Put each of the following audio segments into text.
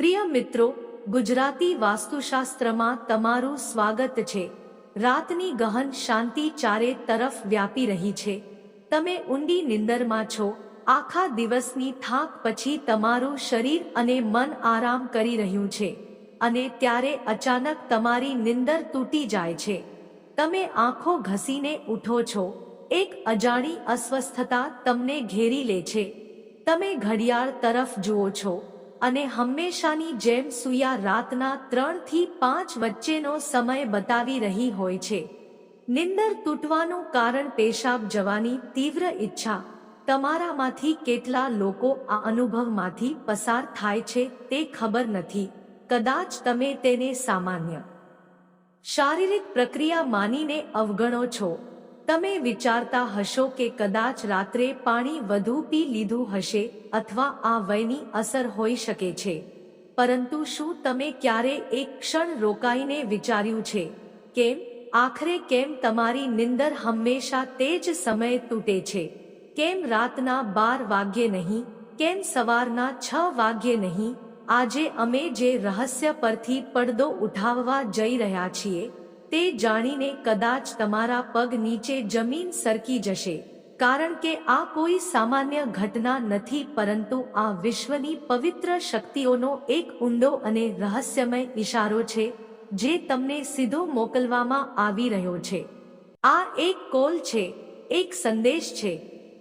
પ્રિય મિત્રો, ગુજરાતી વાસ્તુશાસ્ત્રમાં તમારું સ્વાગત છે. રાતની ગહન શાંતિ ચારે તરફ વ્યાપી રહી છે. તમે ઊંડી નિંદરમાં છો. આખા દિવસની થાક પછી તમારું શરીર અને મન આરામ કરી રહ્યું છે. અને ત્યારે અચાનક તમારી નિંદર તૂટી જાય છે. તમે આંખો ઘસીને ઉઠો છો. એક અજાણી અસ્વસ્થતા તમને ઘેરી લે છે. તમે ઘડિયાળ તરફ જુઓ છો. અને હંમેશાની જેમ સુયા રાતના ત્રણથી પાંચ વચ્ચેનો સમય બતાવી રહી હોય છે. નિંદર તૂટવાનું કારણ પેશાબ જવાની તીવ્ર ઈચ્છા. તમારામાંથી કેટલા લોકો આ અનુભવમાંથી પસાર થાય છે તે ખબર નથી. કદાચ તમે તેને સામાન્ય શારીરિક પ્રક્રિયા માનીને અવગણો છો. તમે વિચારતા હશો કે કદાચ રાત્રે પાણી વધુ પી લીધું હશે અથવા આ વયની અસર હોઈ શકે છે. પરંતુ શું તમે ક્યારે એક ક્ષણ રોકાઈને વિચાર્યું છે? કેમ? આખરે કેમ તમારી નિંદર હંમેશા તે જ સમયે તૂટે છે? કેમ રાતના બાર વાગ્યે નહીં? કેમ સવારના છ વાગ્યે નહીં? આજે અમે જે રહસ્ય પરથી પડદો ઉઠાવવા જઈ રહ્યા છીએ તે જાણીને કદાચ તમારા પગ નીચે જમીન સરકી જશે, કારણ કે આ કોઈ સામાન્ય ઘટના નથી પરંતુ આ વિશ્વની પવિત્ર શક્તિઓનો એક ઊંડો અને રહસ્યમય ઈશારો છે, જે તમને સીધો મોકલવામાં આવી રહ્યો છે. આ એક કોલ છે, એક સંદેશ છે,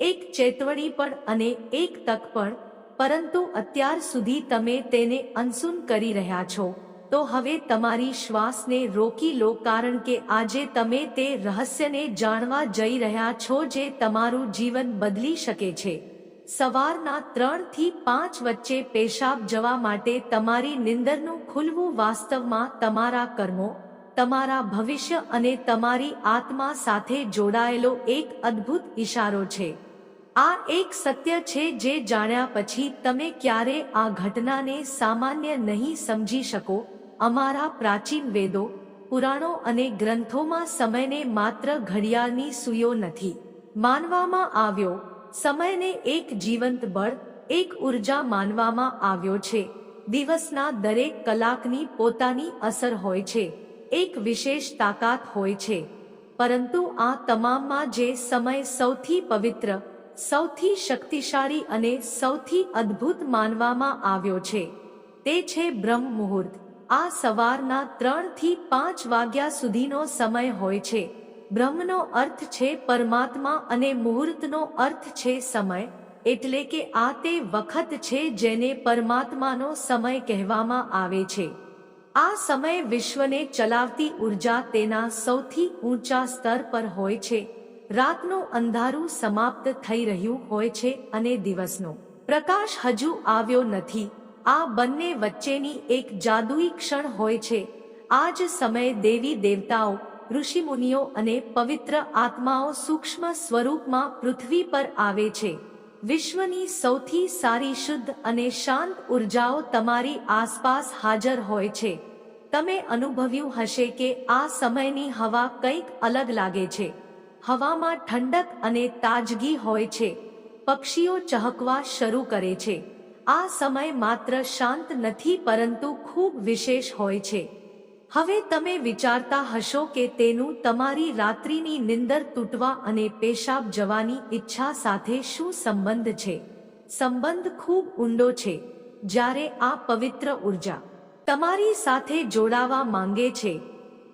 એક ચેતવણી પણ અને એક તક પણ, પરંતુ અત્યાર સુધી તમે તેને અનસુન કરી રહ્યા છો. તો હવે તમારી શ્વાસને રોકી લો કારણ કે આજે તમે તે રહસ્યને જાણવા જઈ રહ્યા છો જે તમારું જીવન બદલી શકે છે. સવારના ત્રણથી પાંચ વચ્ચે પેશાબ જવા માટે તમારી નિંદરનું ખુલવું વાસ્તવમાં તમારા કર્મો, તમારા ભવિષ્ય અને તમારી આત્મા સાથે જોડાયેલો એક અદ્ભુત ઈશારો છે. આ એક સત્ય છે જે જાણ્યા પછી તમે ક્યારે આ ઘટનાને સામાન્ય નહીં સમજી શકો અમારા પ્રાચીન વેદો, પુરાણો અને ગ્રંથોમાં સમયને માત્ર ઘડિયાળની સુયો નથી. માનવામાં આવ્યો, સમયને એક જીવંત બળ, એક ઊર્જા માનવામાં આવ્યો છે. દિવસના દરેક કલાકની પોતાની અસર હોય છે, એક વિશેષ તાકાત હોય છે. પરંતુ આ તમામમાં જે સમય સૌથી પવિત્ર, સૌથી શક્તિશાળી અને સૌથી અદ્ભુત માનવામાં આવ્યો છે, તે છે બ્રહ્મ મુહૂર્ત આ સવારના ત્રણથી પાંચ વાગ્યા સુધીનો સમય હોય છે. બ્રહ્મનો અર્થ છે પરમાત્મા અને મુહૂર્તનો અર્થ છે સમય, એટલે કે આ તે વખત છે જેને પરમાત્માનો સમય કહેવામાં આવે છે. આ સમય વિશ્વને ચલાવતી ઊર્જા તેના સૌથી ઊંચા સ્તર પર હોય છે. રાતનું અંધારું સમાપ્ત થઈ રહ્યું હોય છે અને દિવસનો પ્રકાશ હજુ આવ્યો નથી. આ બંને વચ્ચેની એક જાદુઈ ક્ષણ હોય છે. આ જ સમયે દેવી દેવતાઓ, ઋષિમુનિઓ અને પવિત્ર આત્માઓ સૂક્ષ્મ સ્વરૂપમાં પૃથ્વી પર આવે છે. વિશ્વની સૌથી સારી શુદ્ધ અને શાંત ઉર્જાઓ તમારી આસપાસ હાજર હોય છે. તમે અનુભવ્યું હશે કે આ સમયની હવા કંઈક અલગ લાગે છે. હવામાં ઠંડક અને તાજગી હોય છે. પક્ષીઓ ચહકવા શરૂ કરે છે. આ સમય માત્ર શાંત નથી પરંતુ ખૂબ વિશેષ હોય છે. હવે તમે વિચારતા હશો કે તેનું તમારી રાત્રિની નિંદર તૂટવા અને પેશાબ જવાની ઈચ્છા સાથે શું સંબંધ છે? સંબંધ ખૂબ ઊંડો છે, જ્યારે આ પવિત્ર ઊર્જા તમારી સાથે જોડાવા માંગે છે.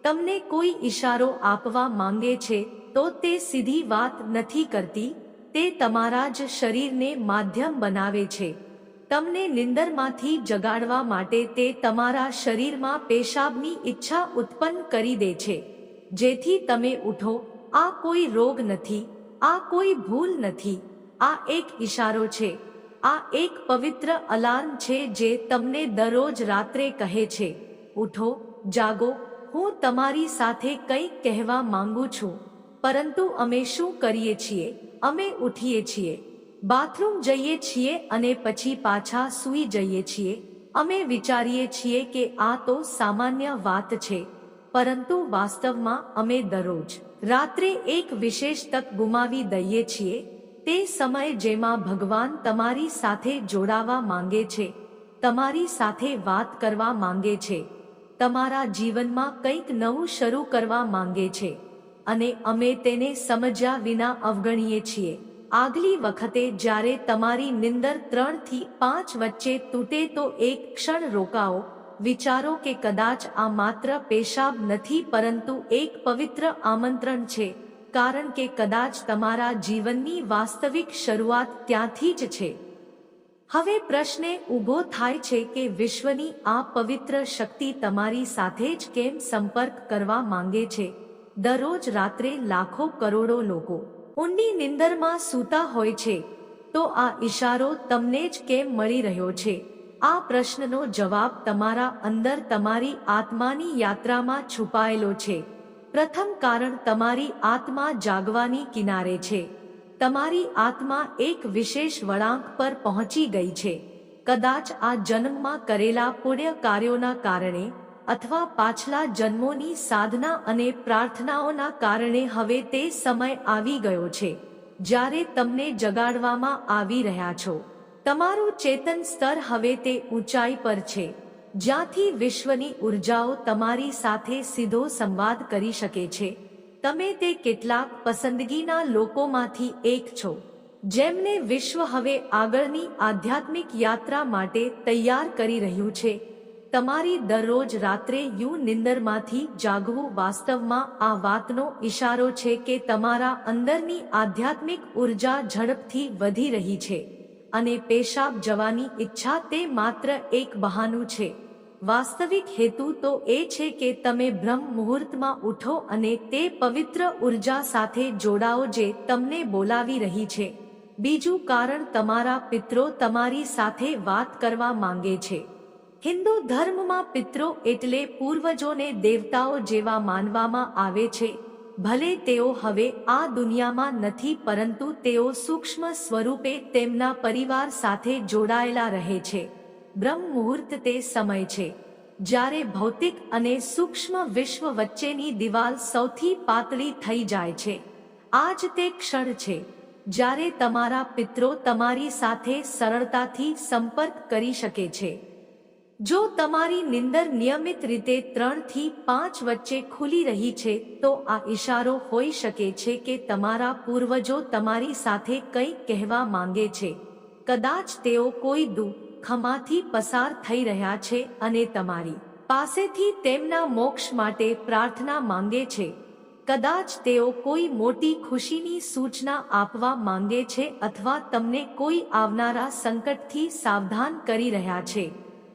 તમને કોઈ ઈશારો આપવા માંગે છે, તો તે સીધી વાત નથી કરતી, તે તમારા જ શરીરને માધ્યમ બનાવે છે. તમને નિંદરમાંથી જગાડવા માટે તે તમારા શરીરમાં પેશાબની ઈચ્છા ઉત્પન્ન કરી દે છે. જેથી તમે ઉઠો, આ કોઈ રોગ નથી, આ કોઈ ભૂલ નથી, આ એક ઈશારો છે, આ એક પવિત્ર અલાર્મ છે જે તમને દરરોજ રાત્રે કહે છે. ઉઠો, જાગો, હું તમારી સાથે કંઈક કહેવા માંગુ છું. પરંતુ અમે શું કરીએ છીએ? અમે ઉઠીએ છીએ. બાથરૂમ જઈએ છીએ અને પછી પાછા સૂઈ જઈએ છીએ. અમે વિચારીએ છીએ કે આ તો સામાન્ય વાત છે, પરંતુ વાસ્તવમાં અમે દરરોજ રાત્રે એક વિશેષ તક ગુમાવી દઈએ છીએ, તે સમય જેમાં ભગવાન તમારી સાથે જોડાવા માંગે છે, તમારી સાથે વાત કરવા માંગે છે, તમારા જીવનમાં કંઈક નવું શરૂ કરવા માંગે છે, અને અમે તેને સમજ્યા વિના અવગણીએ છીએ. આગલી વખતે જ્યારે તમારી નિંદર ત્રણથી પાંચ વચ્ચે તૂટે તો એક ક્ષણ રોકાઓ. વિચારો કે કદાચ આ માત્ર પેશાબ નથી પરંતુ એક પવિત્ર આમંત્રણ છે. કારણ કે કદાચ તમારા જીવનની વાસ્તવિક શરૂઆત ત્યાંથી જ છે. હવે પ્રશ્ન ઊભો થાય છે કે વિશ્વની આ પવિત્ર શક્તિ તમારી સાથે જ કેમ સંપર્ક કરવા માંગે છે? દરરોજ રાત્રે લાખો કરોડો લોકો ઊંડી નિંદરમાં સૂતા હોય છે, તો આ ઈશારો તમને જ કેમ મળી રહ્યો છે? આ પ્રશ્નનો જવાબ તમારા અંદર તમારી આત્માની યાત્રામાં છુપાયેલો છે. પ્રથમ કારણ તમારી આત્મા જાગવાની કિનારે છે. તમારી આત્મા એક વિશેષ વળાંક પર પહોંચી ગઈ છે. કદાચ આ જન્મમાં કરેલા પુણ્ય કાર્યોના કારણે અથવા પાછલા જન્મોની સાધના અને પ્રાર્થનાઓના કારણે હવે તે સમય આવી ગયો છે, જ્યારે તમને જગાડવામાં આવી રહ્યા છો. તમારું ચેતન સ્તર હવે તે ઊંચાઈ પર છે, જ્યાંથી વિશ્વની ઉર્જાઓ તમારી સાથે સીધો સંવાદ કરી શકે છે. તમે તે કેટલાક પસંદગીના લોકોમાંથી એક છો, જેમને વિશ્વ હવે આગળની આધ્યાત્મિક યાત્રા માટે તૈયાર કરી રહ્યું છે. તમારી દરરોજ રાત્રે યુ નિંદરમાંથી જાગવું વાસ્તવમાં આ વાતનો ઇશારો છે કે તમારા અંદરની આધ્યાત્મિક ઊર્જા ઝડપથી વધી રહી છે અને પેશાબ જવાની ઈચ્છા તે માત્ર એક બહાનું છે. વાસ્તવિક હેતુ તો એ છે કે તમે બ્રહ્મ મુહૂર્તમાં ઉઠો અને તે પવિત્ર ઊર્જા સાથે જોડાઓ જે તમને બોલાવી રહી છે. બીજું કારણ તમારા પિત્રો તમારી સાથે વાત કરવા માંગે છે. હિન્દુ ધર્મમાં પિત્રો એટલે પૂર્વજોને દેવતાઓ જેવા માનવામાં આવે છે. ભલે તેઓ હવે આ દુનિયામાં નથી, પરંતુ તેઓ સૂક્ષ્મ સ્વરૂપે તેમના પરિવાર સાથે જોડાયેલા રહે છે. બ્રહ્મ મુહૂર્ત તે સમય છે. જ્યારે ભૌતિક અને સૂક્ષ્મ વિશ્વ વચ્ચેની દિવાલ સૌથી પાતળી થઈ જાય છે. આજ તે ક્ષણ છે. જ્યારે તમારા પિત્રો તમારી સાથે સરળતાથી સંપર્ક કરી શકે છે. જો તમારી નિંદર નિયમિત રીતે ત્રણથી પાંચ વચ્ચે ખુલી રહી છે, તો આ ઈશારો હોઈ શકે છે કે તમારા પૂર્વજો તમારી સાથે કંઈક કહેવા માંગે છે. કદાચ તેઓ કોઈ દુઃખ ખમાથી પસાર થઈ રહ્યા છે અને તમારી પાસેથી તેમના મોક્ષ માટે પ્રાર્થના માંગે છે. કદાચ તેઓ કોઈ મોટી ખુશીની સૂચના આપવા માંગે છે અથવા તમને કોઈ આવનારા સંકટથી સાવધાન કરી રહ્યા છે.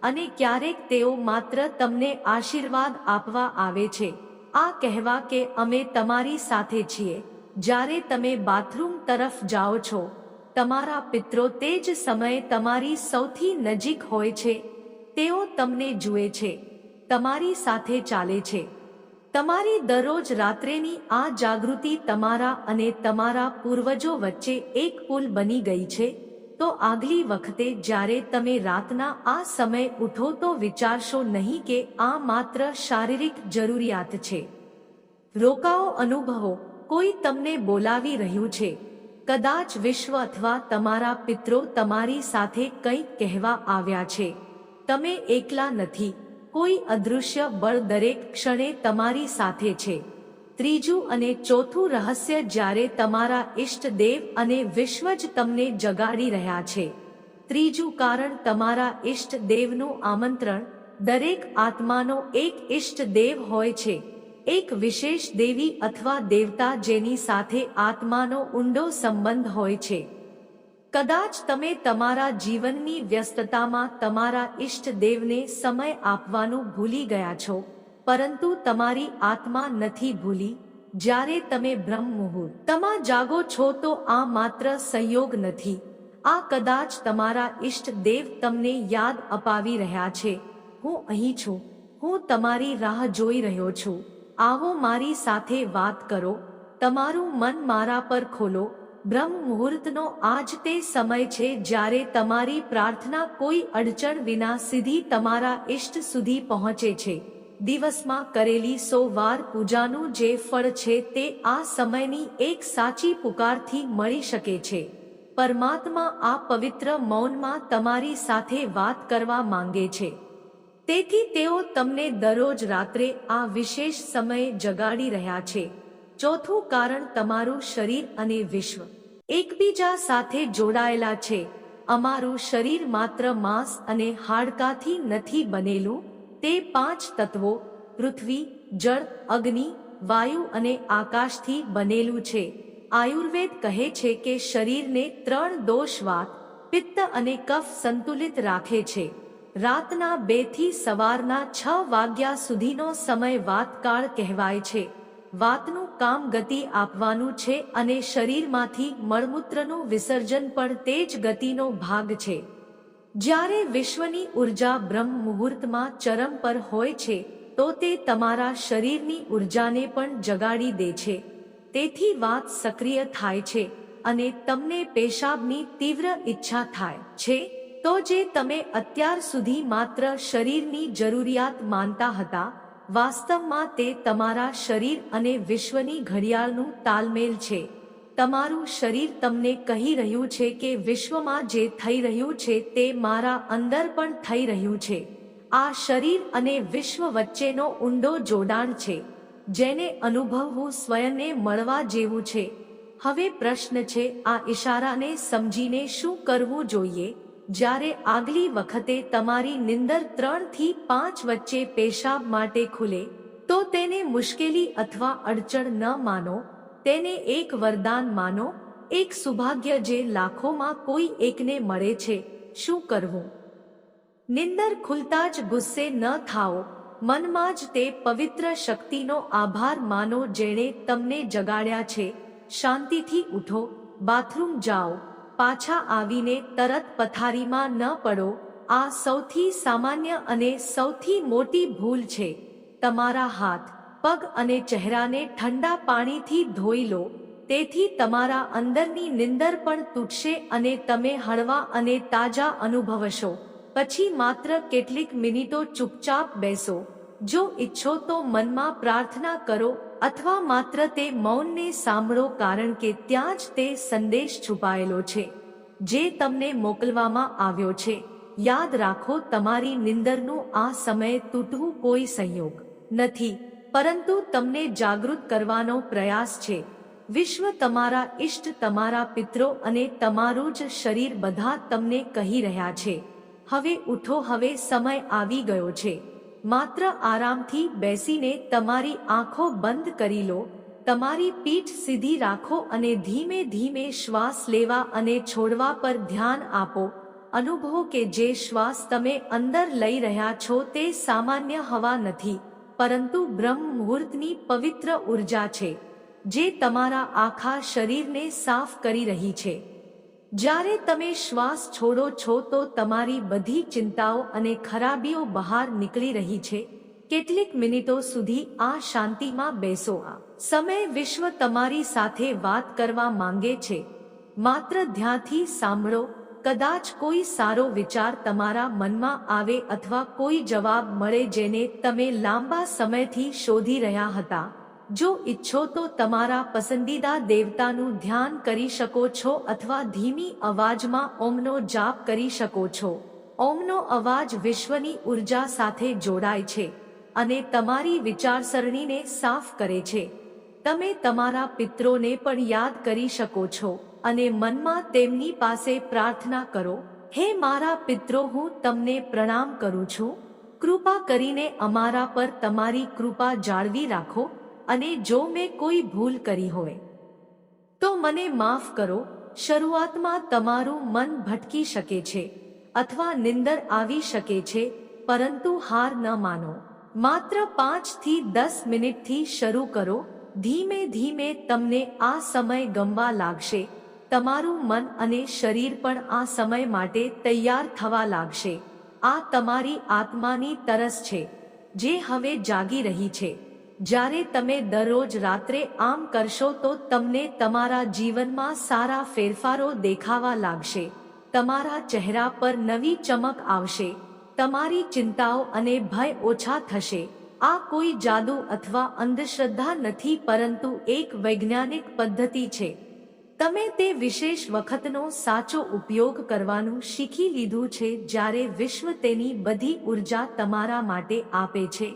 અને ક્યારેક તેઓ માત્ર તમને આશીર્વાદ આપવા આવે છે. આ કહેવા કે અમે તમારી સાથે છીએ. જ્યારે તમે બાથરૂમ તરફ જાઓ છો, તમારા પિત્રો તે જ સમયે તમારી સૌથી નજીક હોય છે. તેઓ તમને જુએ છે. તમારી સાથે ચાલે છે. તમારી દરરોજ રાત્રેની આ જાગૃતિ તમારા અને તમારા પૂર્વજો વચ્ચે એક પુલ બની ગઈ છે. તો આગલી વખતે જ્યારે તમે રાતના આ સમય ઉઠો તો વિચારશો નહીં કે આ માત્ર શારીરિક જરૂરિયાત છે. રોકાઓ અનુભવો, કોઈ તમને બોલાવી રહ્યું છે. કદાચ વિશ્વ અથવા તમારા પિત્રો તમારી સાથે કંઈક કહેવા આવ્યા છે. તમે એકલા નથી, કોઈ અદૃશ્ય બળ દરેક ક્ષણે તમારી સાથે છે. ત્રીજું અને ચોથું રહસ્ય જ્યારે તમારા ઇષ્ટ દેવ અને વિશ્વ જ તમને જગાડી રહ્યા છે. ત્રીજું કારણ તમારા ઇષ્ટ દેવનું આમંત્રણ, દરેક આત્માનો એક ઇષ્ટ દેવ હોય છે. એક વિશેષ દેવી અથવા દેવતા જેની સાથે આત્માનો ઊંડો સંબંધ હોય છે. કદાચ તમે તમારા જીવનની વ્યસ્તતામાં તમારા ઇષ્ટ દેવને સમય આપવાનું ભૂલી ગયા છો. પરંતુ તમારી આત્મા નથી ભૂલી, જ્યારે તમે બ્રહ્મ મુહૂર્ત જાગો છો તો આ માત્ર સંયોગ નથી. આ કદાચ તમારા ઈષ્ટ દેવ તમને યાદ અપાવી રહ્યા છે. હું અહીં છું, હું તમારી રાહ જોઈ રહ્યો છું. આવો મારી સાથે વાત કરો, તમારું મન મારા પર ખોલો. બ્રહ્મ મુહૂર્તનો આજ તે સમય છે જ્યારે તમારી પ્રાર્થના કોઈ અડચણ વિના સીધી તમારા ઈષ્ટ સુધી પહોંચે છે. દિવસમાં કરેલી સો વાર પૂજાનું જે ફળ છે તે આ સમયની એક સાચી પુકારથી મળી શકે છે. પરમાત્મા આ પવિત્ર મૌનમાં તમારી સાથે વાત કરવા માંગે છે. તેથી તેઓ તમને દરરોજ રાત્રે આ વિશેષ સમયે જગાડી રહ્યા છે. ચોથું કારણ તમારું શરીર અને વિશ્વ. એકબીજા સાથે જોડાયેલા છે. અમારું શરીર માત્ર માંસ અને હાડકાથી નથી બનેલું તે પાંચ તત્વો પૃથ્વી, જળ, અગ્નિ, વાયુ અને આકાશથી બનેલું છે. આયુર્વેદ કહે છે કે શરીરને ત્રણ દોષવાત, પિત્ત અને કફ સંતુલિત રાખે છે. રાતના બેથી સવારના છ વાગ્યા સુધીનો સમય વાતકાળ કહેવાય છે. વાતનું કામ ગતિ આપવાનું છે અને શરીરમાંથી મળમૂત્રનું વિસર્જન પણ તે જ ગતિનો ભાગ છે. જ્યારે વિશ્વની ઊર્જા બ્રહ્મ મુહૂર્તમાં ચરમ પર હોય છે, તો તે તમારા શરીરની ઉર્જાને પણ જગાડી દે છે. તેથી વાત સક્રિય થાય છે અને તમને પેશાબની તીવ્ર ઈચ્છા થાય છે. તો જે તમે અત્યાર સુધી માત્ર શરીરની જરૂરિયાત માનતા હતા, વાસ્તવમાં તે તમારા શરીર અને વિશ્વની ઘડિયાળનું તાલમેલ છે. તમારું શરીર તમને કહી રહ્યું છે કે વિશ્વમાં જે થઈ રહ્યું છે તે મારા અંદર પણ થઈ રહ્યું છે. આ શરીર અને વિશ્વ વચ્ચેનો ઊંડો જોડાણ છે, જેને અનુભવવું સ્વયંને મળવા જેવું છે. હવે પ્રશ્ન છે, આ ઈશારાને સમજીને શું કરવું જોઈએ? જ્યારે આગલી વખતે તમારી નિંદર ત્રણથી પાંચ વચ્ચે પેશાબ માટે ખુલે, તો તેને મુશ્કેલી અથવા અડચણ ન માનો. તેને એક વરદાન માનો, એક સૌભાગ્ય જે લાખોમાં કોઈ એકને મળે છે, શું કરવું? નિંદર ખુલતા જ ગુસ્સે ન થાઓ, મનમાં જ તે પવિત્ર શક્તિનો આભાર માનો જેણે તમને જગાડ્યા છે. શાંતિથી ઉઠો, બાથરૂમ જાઓ, પાછા આવીને તરત પથારીમાં ન પડો, આ સૌથી સામાન્ય અને સૌથી મોટી ભૂલ છે, તમારા હાથ. પગ અને ચહેરાને ઠંડા પાણીથી ધોઈ લો, તેથી તમારા અંદરની નિંદર પણ તૂટશે અને તમે હળવા અને તાજા અનુભવશો. પછી માત્ર કેટલીક મિનિટો ચૂપચાપ બેસો. જો ઈચ્છો તો મનમાં પ્રાર્થના કરો અથવા માત્ર તે મૌનને સાંભળો કારણ કે ત્યાં જ તે સંદેશ છુપાયેલો છે, જે તમને મોકલવામાં આવ્યો છે. યાદ રાખો તમારી નિંદરનું આ સમયે તૂટવું કોઈ સંયોગ નથી. પરંતુ તમને જાગૃત કરવાનો પ્રયાસ છે. વિશ્વ તમારા ઇષ્ટ તમારા પિત્રો અને તમારું જ શરીર બધા તમને કહી રહ્યા છે. હવે ઉઠો, હવે સમય આવી ગયો છે. માત્ર આરામથી બેસીને તમારી આંખો બંધ કરી લો, તમારી પીઠ સીધી રાખો અને ધીમે ધીમે શ્વાસ લેવા અને છોડવા પર ધ્યાન આપો. અનુભવો કે જે શ્વાસ તમે અંદર લઈ રહ્યા છો તે સામાન્ય હવા નથી. પરંતુ બ્રહ્મ મુહૂર્તની પવિત્ર ઊર્જા છે, જે તમારા આખા શરીરને સાફ કરી રહી છે. જ્યારે તમે શ્વાસ છોડો છો તો તમારી બધી ચિંતાઓ અને ખરાબીઓ બહાર નીકળી રહી છે. કેટલીક મિનિટો સુધી આ શાંતિમાં બેસો. આ સમય વિશ્વ તમારી સાથે વાત કરવા માંગે છે. માત્ર ધ્યાનથી સાંભળો. કદાચ કોઈ સારો વિચાર તમારા મનમાં આવે અથવા કોઈ જવાબ મળે જેને તમે લાંબા સમયથી શોધી રહ્યા હતા. જો ઈચ્છો તો તમારા પસંદીદા દેવતાનું ધ્યાન કરી શકો છો અથવા ધીમી અવાજમાં ઓમનો જાપ કરી શકો છો. ઓમનો અવાજ વિશ્વની ઊર્જા સાથે જોડાય છે અને તમારી વિચારસરણીને સાફ કરે છે. તમે તમારા પિત્રોને પણ યાદ કરી શકો છો. અને મનમાં તેમની પાસે પ્રાર્થના કરો, હે મારા પિત્રો, હું તમને પ્રણામ કરું છું. કૃપા કરીને અમારા પર તમારી કૃપા જાળવી રાખો અને જો મેં કોઈ ભૂલ કરી હોય, તો મને માફ કરો. શરૂઆતમાં તમારું મન ભટકી શકે છે અથવા નિંદર આવી શકે છે, પરંતુ હાર ન માનો. માત્ર પાંચથી દસ મિનિટથી શરૂ કરો. ધીમે ધીમે તમને આ સમય ગમવા લાગશે તમારું મન અને શરીર પણ આ સમય માટે તૈયાર થવા લાગશે. આ તમારી આત્માની તરસ છે, જે હવે જાગી રહી છે. જ્યારે તમે દરરોજ રાત્રે આમ કરશો તો તમને તમારા જીવનમાં સારા ફેરફારો દેખાવા લાગશે. તમારા ચહેરા પર નવી ચમક આવશે. તમારી ચિંતાઓ અને ભય ઓછા થશે. આ કોઈ જાદુ અથવા અંધશ્રદ્ધા નથી, પરંતુ એક વૈજ્ઞાનિક પદ્ધતિ છે. તમે તે વિશેષ વખતનો સાચો ઉપયોગ કરવાનું શીખી લીધું છે જ્યારે વિશ્વ તેની બધી ઊર્જા તમારા માટે આપે છે.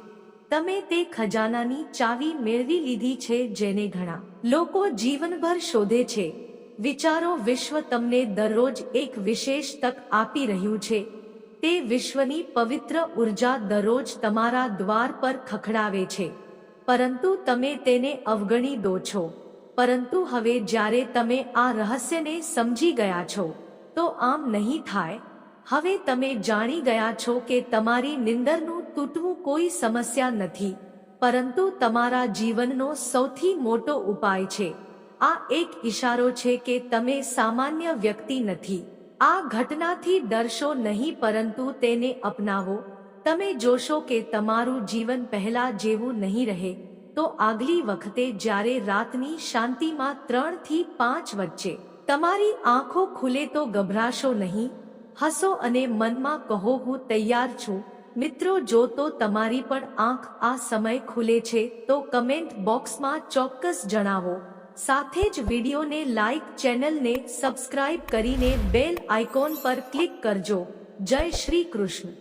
તમે તે ખજાનાની ચાવી મેળવી લીધી છે જેને ઘણા લોકો જીવનભર શોધે છે. વિચારો વિશ્વ તમને દરરોજ એક વિશેષ તક આપી રહ્યું છે. તે વિશ્વની પવિત્ર ઊર્જા દરરોજ તમારા દ્વાર પર ખખડાવે છે. પરંતુ તમે તેને અવગણી દો છો. પરંતુ હવે જ્યારે તમે આ રહસ્યને સમજી ગયા છો, તો આમ નહીં થાય. હવે તમે જાણી ગયા છો કે તમારી નિંદરનું તૂટવું કોઈ સમસ્યા નથી, પરંતુ તમારા જીવનનો સૌથી મોટો ઉપાય છે. આ એક ઈશારો છે કે તમે સામાન્ય વ્યક્તિ નથી. આ ઘટનાથી ડરશો નહીં પરંતુ તેને અપનાવો. તમે જોશો કે તમારું જીવન પહેલા જેવું નહીં રહે. તો આગલી વખતે જ્યારે રાતની શાંતિમાં ત્રણથી પાંચ વચ્ચે તમારી આંખો ખુલે તો ગભરાશો નહીં, હસો અને મનમાં કહો, હું તૈયાર છું. મિત્રો, જો તો તમારી પણ આંખ આ સમય ખુલે છે, તો કમેન્ટ બોક્સમાં ચોક્કસ જણાવો. સાથે જ વિડીયોને લાઈક ચેનલને સબસ્ક્રાઇબ કરીને બેલ આઇકોન પર ક્લિક કરજો. જય શ્રી કૃષ્ણ.